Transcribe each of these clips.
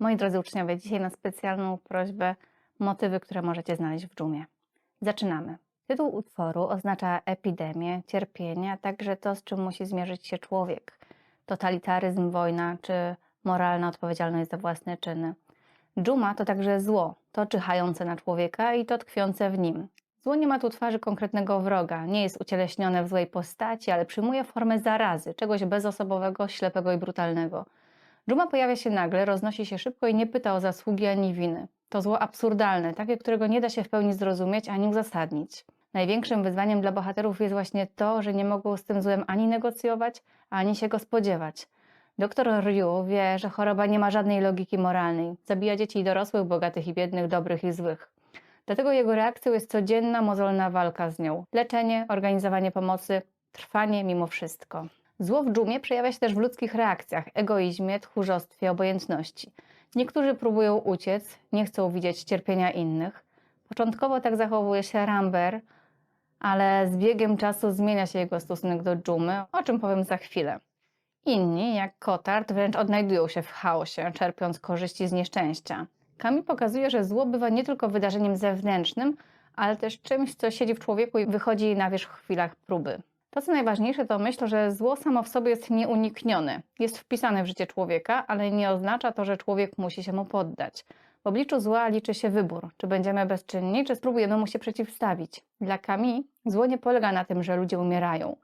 Moi drodzy uczniowie, dzisiaj na specjalną prośbę motywy, które możecie znaleźć w dżumie. Zaczynamy. Tytuł utworu oznacza epidemię, cierpienie, a także to, z czym musi zmierzyć się człowiek. Totalitaryzm, wojna czy moralna odpowiedzialność za własne czyny. Dżuma to także zło, to czyhające na człowieka i to tkwiące w nim. Zło nie ma tu twarzy konkretnego wroga, nie jest ucieleśnione w złej postaci, ale przyjmuje formę zarazy, czegoś bezosobowego, ślepego i brutalnego. Dżuma pojawia się nagle, roznosi się szybko i nie pyta o zasługi ani winy. To zło absurdalne, takie, którego nie da się w pełni zrozumieć ani uzasadnić. Największym wyzwaniem dla bohaterów jest właśnie to, że nie mogą z tym złem ani negocjować, ani się go spodziewać. Doktor Ryu wie, że choroba nie ma żadnej logiki moralnej. Zabija dzieci i dorosłych, bogatych i biednych, dobrych i złych. Dlatego jego reakcją jest codzienna, mozolna walka z nią. Leczenie, organizowanie pomocy, trwanie mimo wszystko. Zło w dżumie przejawia się też w ludzkich reakcjach, egoizmie, tchórzostwie, obojętności. Niektórzy próbują uciec, nie chcą widzieć cierpienia innych. Początkowo tak zachowuje się Ramber, ale z biegiem czasu zmienia się jego stosunek do dżumy, o czym powiem za chwilę. Inni, jak Kotard, wręcz odnajdują się w chaosie, czerpiąc korzyści z nieszczęścia. Kami pokazuje, że zło bywa nie tylko wydarzeniem zewnętrznym, ale też czymś, co siedzi w człowieku i wychodzi na wierzch w chwilach próby. To, co najważniejsze, to myśl, że zło samo w sobie jest nieuniknione. Jest wpisane w życie człowieka, ale nie oznacza to, że człowiek musi się mu poddać. W obliczu zła liczy się wybór, czy będziemy bezczynni, czy spróbujemy mu się przeciwstawić. Dla Kami zło nie polega na tym, że ludzie umierają.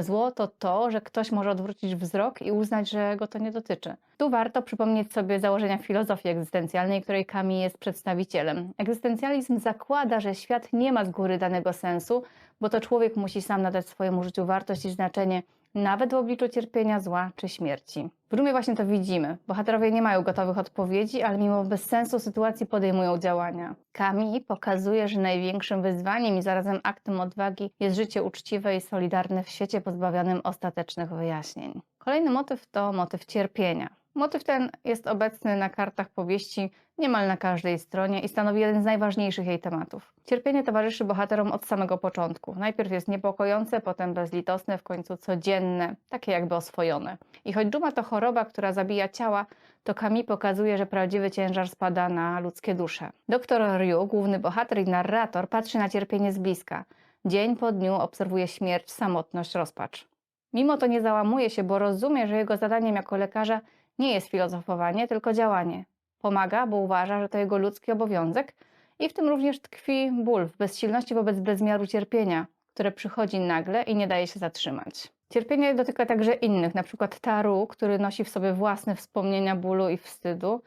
Zło to to, że ktoś może odwrócić wzrok i uznać, że go to nie dotyczy. Tu warto przypomnieć sobie założenia filozofii egzystencjalnej, której Kami jest przedstawicielem. Egzystencjalizm zakłada, że świat nie ma z góry danego sensu, bo to człowiek musi sam nadać swojemu życiu wartość i znaczenie, nawet w obliczu cierpienia, zła czy śmierci. W Rumie właśnie to widzimy. Bohaterowie nie mają gotowych odpowiedzi, ale mimo bezsensu sytuacji podejmują działania. Kami pokazuje, że największym wyzwaniem i zarazem aktem odwagi jest życie uczciwe i solidarne w świecie pozbawionym ostatecznych wyjaśnień. Kolejny motyw to motyw cierpienia. Motyw ten jest obecny na kartach powieści niemal na każdej stronie i stanowi jeden z najważniejszych jej tematów. Cierpienie towarzyszy bohaterom od samego początku. Najpierw jest niepokojące, potem bezlitosne, w końcu codzienne, takie jakby oswojone. I choć dżuma to choroba, która zabija ciała, to Kami pokazuje, że prawdziwy ciężar spada na ludzkie dusze. Doktor Ryu, główny bohater i narrator, patrzy na cierpienie z bliska. Dzień po dniu obserwuje śmierć, samotność, rozpacz. Mimo to nie załamuje się, bo rozumie, że jego zadaniem jako lekarza nie jest filozofowanie, tylko działanie. Pomaga, bo uważa, że to jego ludzki obowiązek i w tym również tkwi ból w bezsilności wobec bezmiaru cierpienia, które przychodzi nagle i nie daje się zatrzymać. Cierpienie dotyka także innych, np. Taru, który nosi w sobie własne wspomnienia bólu i wstydu,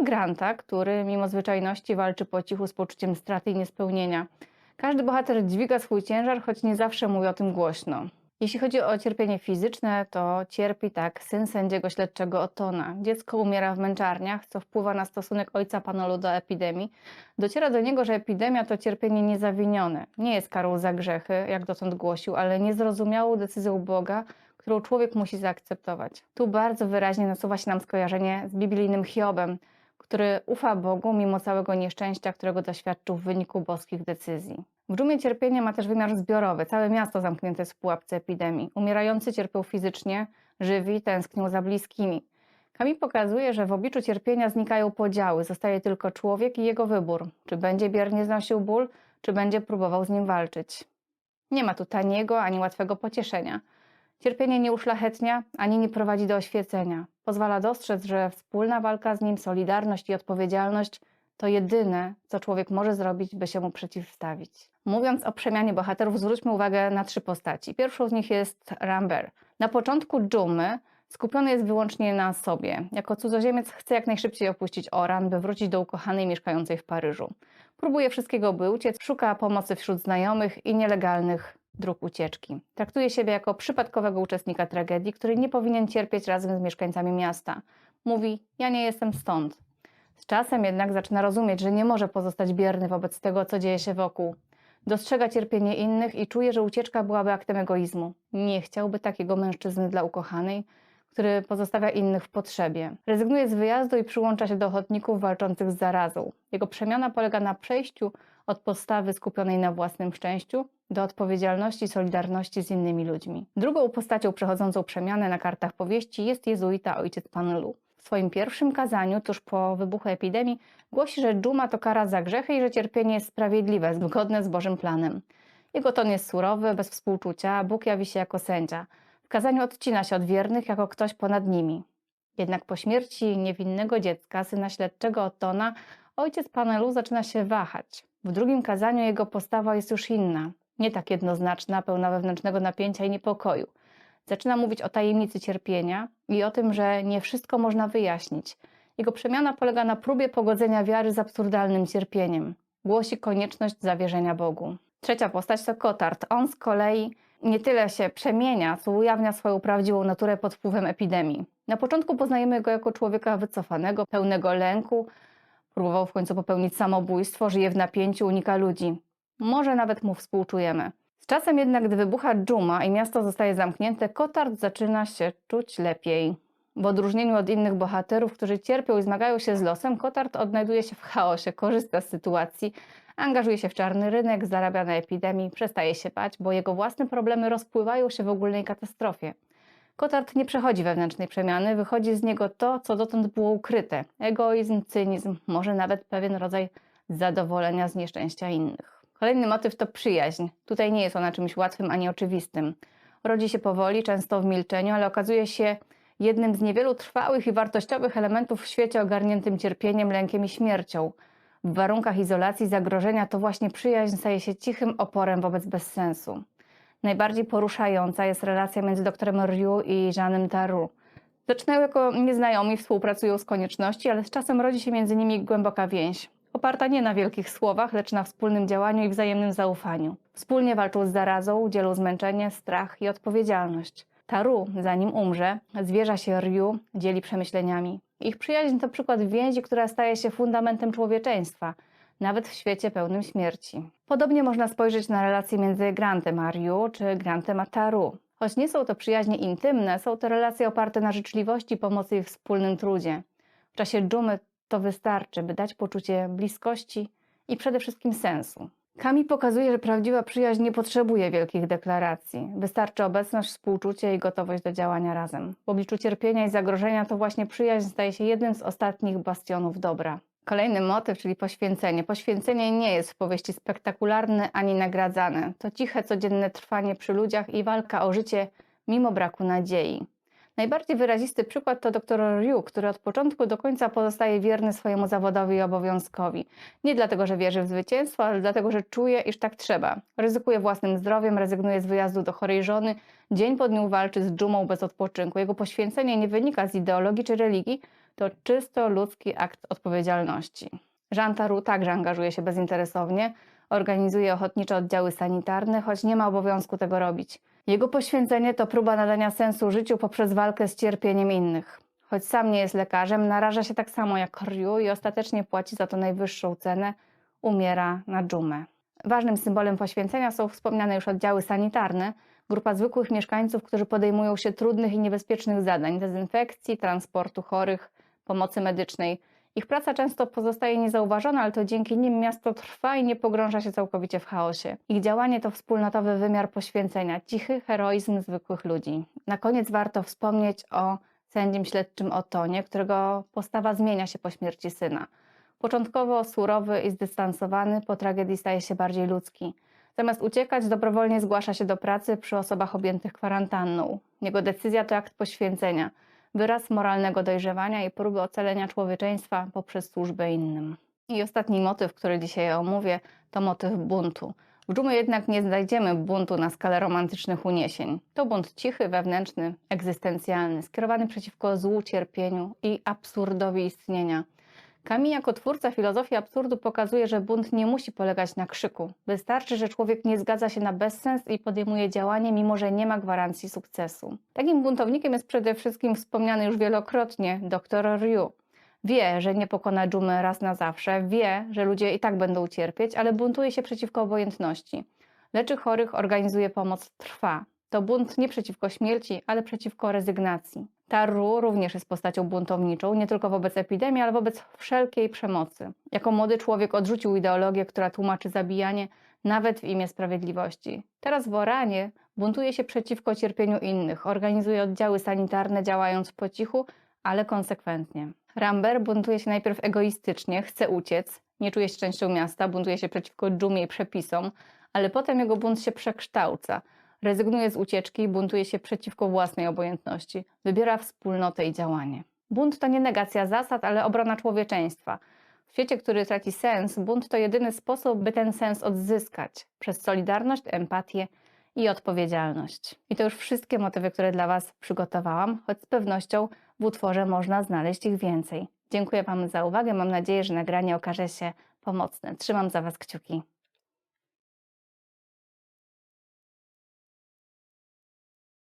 i Granta, który mimo zwyczajności walczy po cichu z poczuciem straty i niespełnienia. Każdy bohater dźwiga swój ciężar, choć nie zawsze mówi o tym głośno. Jeśli chodzi o cierpienie fizyczne, to cierpi tak syn sędziego śledczego Otona. Dziecko umiera w męczarniach, co wpływa na stosunek ojca Panolu do epidemii. Dociera do niego, że epidemia to cierpienie niezawinione. Nie jest karą za grzechy, jak dotąd głosił, ale niezrozumiałą decyzją Boga, którą człowiek musi zaakceptować. Tu bardzo wyraźnie nasuwa się nam skojarzenie z biblijnym Hiobem, który ufa Bogu mimo całego nieszczęścia, którego doświadczył w wyniku boskich decyzji. W dżumie cierpienie ma też wymiar zbiorowy. Całe miasto zamknięte jest w pułapce epidemii. Umierający cierpią fizycznie, żywi tęsknią za bliskimi. Kami pokazuje, że w obliczu cierpienia znikają podziały, zostaje tylko człowiek i jego wybór. Czy będzie biernie znosił ból, czy będzie próbował z nim walczyć. Nie ma tu taniego ani łatwego pocieszenia. Cierpienie nie uszlachetnia, ani nie prowadzi do oświecenia. Pozwala dostrzec, że wspólna walka z nim, solidarność i odpowiedzialność to jedyne, co człowiek może zrobić, by się mu przeciwstawić. Mówiąc o przemianie bohaterów, zwróćmy uwagę na trzy postaci. Pierwszą z nich jest Ramber. Na początku dżumy skupiony jest wyłącznie na sobie. Jako cudzoziemiec chce jak najszybciej opuścić Oran, by wrócić do ukochanej mieszkającej w Paryżu. Próbuje wszystkiego, by uciec, szuka pomocy wśród znajomych i nielegalnych dróg ucieczki. Traktuje siebie jako przypadkowego uczestnika tragedii, który nie powinien cierpieć razem z mieszkańcami miasta. Mówi: Ja nie jestem stąd. Z czasem jednak zaczyna rozumieć, że nie może pozostać bierny wobec tego, co dzieje się wokół. Dostrzega cierpienie innych i czuje, że ucieczka byłaby aktem egoizmu. Nie chciałby takiego mężczyzny dla ukochanej, który pozostawia innych w potrzebie. Rezygnuje z wyjazdu i przyłącza się do ochotników walczących z zarazą. Jego przemiana polega na przejściu od postawy skupionej na własnym szczęściu do odpowiedzialności i solidarności z innymi ludźmi. Drugą postacią przechodzącą przemianę na kartach powieści jest jezuita ojciec Pan Lu. W swoim pierwszym kazaniu, tuż po wybuchu epidemii, głosi, że dżuma to kara za grzechy i że cierpienie jest sprawiedliwe, zgodne z Bożym planem. Jego ton jest surowy, bez współczucia, a Bóg jawi się jako sędzia. W kazaniu odcina się od wiernych jako ktoś ponad nimi. Jednak po śmierci niewinnego dziecka, syna śledczego Otona, ojciec panelu zaczyna się wahać. W drugim kazaniu jego postawa jest już inna, nie tak jednoznaczna, pełna wewnętrznego napięcia i niepokoju. Zaczyna mówić o tajemnicy cierpienia i o tym, że nie wszystko można wyjaśnić. Jego przemiana polega na próbie pogodzenia wiary z absurdalnym cierpieniem. Głosi konieczność zawierzenia Bogu. Trzecia postać to Kotard. On z kolei nie tyle się przemienia, co ujawnia swoją prawdziwą naturę pod wpływem epidemii. Na początku poznajemy go jako człowieka wycofanego, pełnego lęku, próbował w końcu popełnić samobójstwo, żyje w napięciu, unika ludzi. Może nawet mu współczujemy. Z czasem jednak, gdy wybucha dżuma i miasto zostaje zamknięte, Kotard zaczyna się czuć lepiej. W odróżnieniu od innych bohaterów, którzy cierpią i zmagają się z losem, Kotard odnajduje się w chaosie, korzysta z sytuacji, angażuje się w czarny rynek, zarabia na epidemii, przestaje się bać, bo jego własne problemy rozpływają się w ogólnej katastrofie. Kotard nie przechodzi wewnętrznej przemiany, wychodzi z niego to, co dotąd było ukryte: egoizm, cynizm, może nawet pewien rodzaj zadowolenia z nieszczęścia innych. Kolejny motyw to przyjaźń. Tutaj nie jest ona czymś łatwym ani oczywistym. Rodzi się powoli, często w milczeniu, ale okazuje się jednym z niewielu trwałych i wartościowych elementów w świecie ogarniętym cierpieniem, lękiem i śmiercią. W warunkach izolacji, zagrożenia to właśnie przyjaźń staje się cichym oporem wobec bezsensu. Najbardziej poruszająca jest relacja między doktorem Ryu i Jeanem Taru. Zaczynają jako nieznajomi, współpracują z konieczności, ale z czasem rodzi się między nimi głęboka więź. Oparta nie na wielkich słowach, lecz na wspólnym działaniu i wzajemnym zaufaniu. Wspólnie walczą z zarazą, dzielą zmęczenie, strach i odpowiedzialność. Taru, zanim umrze, zwierza się Ryu, dzieli przemyśleniami. Ich przyjaźń to przykład więzi, która staje się fundamentem człowieczeństwa, nawet w świecie pełnym śmierci. Podobnie można spojrzeć na relacje między Grantem a czy Grantem a Taru. Choć nie są to przyjaźnie intymne, są to relacje oparte na życzliwości, pomocy i wspólnym trudzie. W czasie dżumy to wystarczy, by dać poczucie bliskości i przede wszystkim sensu. Kami pokazuje, że prawdziwa przyjaźń nie potrzebuje wielkich deklaracji. Wystarczy obecność, współczucie i gotowość do działania razem. W obliczu cierpienia i zagrożenia to właśnie przyjaźń staje się jednym z ostatnich bastionów dobra. Kolejny motyw, czyli poświęcenie. Poświęcenie nie jest w powieści spektakularne ani nagradzane. To ciche, codzienne trwanie przy ludziach i walka o życie mimo braku nadziei. Najbardziej wyrazisty przykład to dr Ryu, który od początku do końca pozostaje wierny swojemu zawodowi i obowiązkowi. Nie dlatego, że wierzy w zwycięstwo, ale dlatego, że czuje, iż tak trzeba. Ryzykuje własnym zdrowiem, rezygnuje z wyjazdu do chorej żony, dzień po dniu walczy z dżumą bez odpoczynku. Jego poświęcenie nie wynika z ideologii czy religii, to czysto ludzki akt odpowiedzialności. Jean Taru także angażuje się bezinteresownie, organizuje ochotnicze oddziały sanitarne, choć nie ma obowiązku tego robić. Jego poświęcenie to próba nadania sensu życiu poprzez walkę z cierpieniem innych. Choć sam nie jest lekarzem, naraża się tak samo jak Ryu i ostatecznie płaci za to najwyższą cenę umiera na dżumę. Ważnym symbolem poświęcenia są wspomniane już oddziały sanitarne, grupa zwykłych mieszkańców, którzy podejmują się trudnych i niebezpiecznych zadań dezynfekcji, transportu chorych, pomocy medycznej. Ich praca często pozostaje niezauważona, ale to dzięki nim miasto trwa i nie pogrąża się całkowicie w chaosie. Ich działanie to wspólnotowy wymiar poświęcenia, cichy heroizm zwykłych ludzi. Na koniec warto wspomnieć o sędzim śledczym Otonie, którego postawa zmienia się po śmierci syna. Początkowo surowy i zdystansowany, po tragedii staje się bardziej ludzki. Zamiast uciekać, dobrowolnie zgłasza się do pracy przy osobach objętych kwarantanną. Jego decyzja to akt poświęcenia, wyraz moralnego dojrzewania i próby ocalenia człowieczeństwa poprzez służbę innym. I ostatni motyw, który dzisiaj omówię, to motyw buntu. W dżumie jednak nie znajdziemy buntu na skalę romantycznych uniesień. To bunt cichy, wewnętrzny, egzystencjalny, skierowany przeciwko złu, cierpieniu i absurdowi istnienia. Kami jako twórca filozofii absurdu pokazuje, że bunt nie musi polegać na krzyku. Wystarczy, że człowiek nie zgadza się na bezsens i podejmuje działanie, mimo że nie ma gwarancji sukcesu. Takim buntownikiem jest przede wszystkim wspomniany już wielokrotnie dr Ryu. Wie, że nie pokona dżumy raz na zawsze, wie, że ludzie i tak będą cierpieć, ale buntuje się przeciwko obojętności. Leczy chorych, organizuje pomoc, trwa. To bunt nie przeciwko śmierci, ale przeciwko rezygnacji. Taru również jest postacią buntowniczą, nie tylko wobec epidemii, ale wobec wszelkiej przemocy. Jako młody człowiek odrzucił ideologię, która tłumaczy zabijanie nawet w imię sprawiedliwości. Teraz w Oranie buntuje się przeciwko cierpieniu innych, organizuje oddziały sanitarne działając po cichu, ale konsekwentnie. Ramber buntuje się najpierw egoistycznie, chce uciec, nie czuje się częścią miasta, buntuje się przeciwko dżumie i przepisom, ale potem jego bunt się przekształca. Rezygnuje z ucieczki i buntuje się przeciwko własnej obojętności. Wybiera wspólnotę i działanie. Bunt to nie negacja zasad, ale obrona człowieczeństwa. W świecie, który traci sens, bunt to jedyny sposób, by ten sens odzyskać przez solidarność, empatię i odpowiedzialność. I to już wszystkie motywy, które dla Was przygotowałam, choć z pewnością w utworze można znaleźć ich więcej. Dziękuję Wam za uwagę. Mam nadzieję, że nagranie okaże się pomocne. Trzymam za Was kciuki.